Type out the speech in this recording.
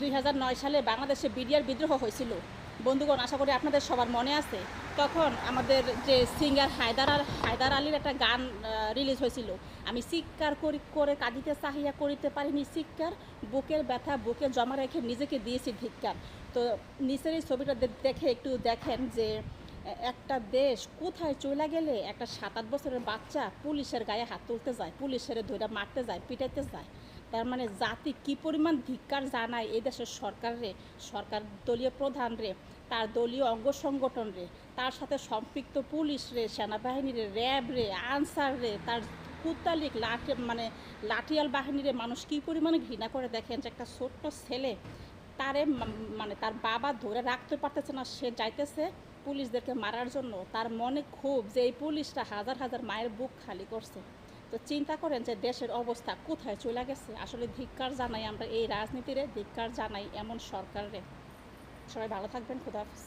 দুই হাজার নয় সালে বাংলাদেশে বিডিআর বিদ্রোহ হয়েছিল। বন্ধুগণ, আশা করি আপনাদের সবার মনে আছে। তখন আমাদের যে সিঙ্গার হায়দার আর হায়দার আলীর একটা গান রিলিজ হয়েছিল। আমি শিক্ষার করি, করে কাঁদিতে চাহিয়া করিতে পারিনি চিৎকার। বুকের ব্যথা, বুকে জমা রেখে নিজেকে দিয়েছি ধিক্কার। তো নিচের এই ছবিটা দেখে একটু দেখেন যে, একটা দেশ কোথায় চলে গেলে একটা সাত আট বছরের বাচ্চা পুলিশের গায়ে হাত তুলতে যায়, পুলিশের ধরে মারতে যায়, পিটাইতে যায়। তার মানে জাতি কি পরিমাণ ধিক্কার জানায় এই দেশের সরকারে সরকার দলীয় প্রধান রে? তার দলীয় অঙ্গ সংগঠন রে? তার সাথে সম্পৃক্ত পুলিশ রে? সেনাবাহিনী রে? র্যাব রে? আনসার রে? তার কুত্তালিক লাঠি মানে লাঠিয়াল বাহিনীরে মানুষ কি পরিমাণে ঘৃণা করে দেখেন যে একটা ছোট্ট ছেলে তারে মানে তার বাবা ধরে রাখতে পারতেছে না, সে যাইতেছে পুলিশদেরকে মারার জন্য। তার মনে খুব যে এই পুলিশরা হাজার হাজার মায়ের বুক খালি করছে। তো চিন্তা করেন যে দেশের অবস্থা কোথায় চলে গেছে? আসলে ধিক্কার জানাই আমরা এই রাজনীতিরে, ধিক্কার জানাই এমন সরকারে। সবাই ভালো থাকবেন খুদাহাফিজ